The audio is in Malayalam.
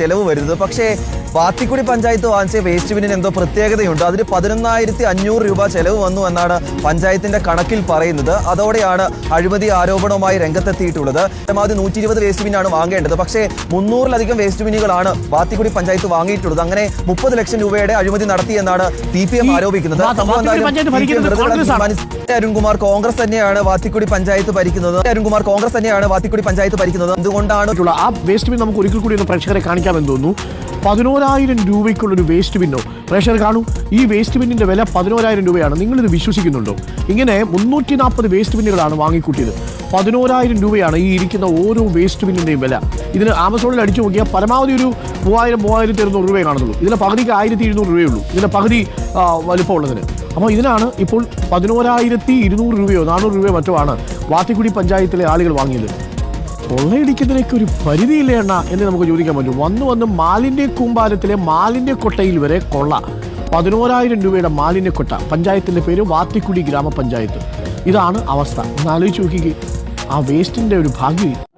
ചെലവ് വരുന്നത്. പക്ഷേ വാത്തിക്കുടി പഞ്ചായത്ത് വാങ്ങിച്ച വേസ്റ്റ് ബിന്നിന് എന്തോ പ്രത്യേകതയുണ്ട്. അതിന് പതിനൊന്നായിരത്തി അഞ്ഞൂറ് രൂപ ചെലവ് വന്നു എന്നാണ് പഞ്ചായത്തിന്റെ കണക്കിൽ പറയുന്നത്. അതോടെയാണ് അഴിമതി ആരോപണവുമായി രംഗത്തെത്തിയിട്ടുള്ളത്. പരമാവധി നൂറ്റി ഇരുപത് വേസ്റ്റ് ബിന്നാണ് വാങ്ങേണ്ടത്. പക്ഷേ മുന്നൂറിലധികം വേസ്റ്റ് ബിന്നുകളാണ് വാത്തിക്കുടി പഞ്ചായത്ത് വാങ്ങിയിട്ടുള്ളത്. അങ്ങനെ മുപ്പത് ലക്ഷം രൂപയുടെ അഴിമതി നടത്തിയെന്നാണ് പി പി എം ആരോപിക്കുന്നത്. അരുൺകുമാർ കോൺഗ്രസ് തന്നെയാണ് വാത്തിക്കുടി പഞ്ചായത്ത് ഭരിക്കുന്നത്. അരുൺകുമാർ കോൺഗ്രസ് തന്നെയാണ് വാത്തിക്കുടി പഞ്ചായത്ത് ഭരിക്കുന്നത്. എന്തുകൊണ്ടാണ് ആ വേസ്റ്റ് ബിൻ നമുക്ക് ഒരിക്കൽ കൂടി പ്രേക്ഷകരെ കാണിക്കാമെന്ന് തോന്നുന്നു. പതിനോരായിരം രൂപയ്ക്കുള്ളൊരു വേസ്റ്റ് ബിന്നോ? പ്രേക്ഷകർ കാണൂ ഈ വേസ്റ്റ് ബിന്നിന്റെ വില പതിനോരായിരം രൂപയാണ്. നിങ്ങളിത് വിശ്വസിക്കുന്നുണ്ടോ? ഇങ്ങനെ മുന്നൂറ്റി നാൽപ്പത് വേസ്റ്റ് ബിന്നുകളാണ് വാങ്ങിക്കൂട്ടിയത്. പതിനോരായിരം രൂപയാണ് ഈ ഇരിക്കുന്ന ഓരോ വേസ്റ്റ് ബിന്നിന്റെയും വില. ഇതിന് ആമസോണിൽ അടിച്ചു നോക്കിയാൽ പരമാവധി ഒരു മൂവായിരം മൂവായിരത്തി ഇരുന്നൂറ് രൂപയെ കാണുന്നുള്ളൂ. ഇതിന്റെ പകുതിക്ക് ആയിരത്തി ഇരുന്നൂറ് രൂപയേ ഉള്ളൂ. ഇതിന്റെ പകുതി വലിപ്പമുള്ളതിന് അപ്പോൾ ഇതിനാണ് ഇപ്പോൾ പതിനോരായിരത്തി ഇരുന്നൂറ് രൂപയോ നാനൂറ് രൂപയോ മറ്റോ ആണ് വാത്തിക്കുടി പഞ്ചായത്തിലെ ആളുകൾ വാങ്ങിയത്. കൊള്ളയടിക്കുന്നതിനൊക്കെ ഒരു പരിധിയില്ലേ എണ്ണ എന്ന് നമുക്ക് ചോദിക്കാൻ പറ്റും. വന്ന് വന്ന് മാലിന്യ കൂമ്പാരത്തിലെ മാലിന്യ കൊട്ടയിൽ വരെ കൊള്ള. പതിനോരായിരം രൂപയുടെ മാലിന്യ കൊട്ട. പഞ്ചായത്തിന്റെ പേര് വാത്തിക്കുടി ഗ്രാമപഞ്ചായത്ത്. ഇതാണ് അവസ്ഥ. ഒന്ന് ആലോചിച്ച് നോക്കിക്കേ. ആ വേസ്റ്റിന്റെ ഒരു ഭാഗ്യം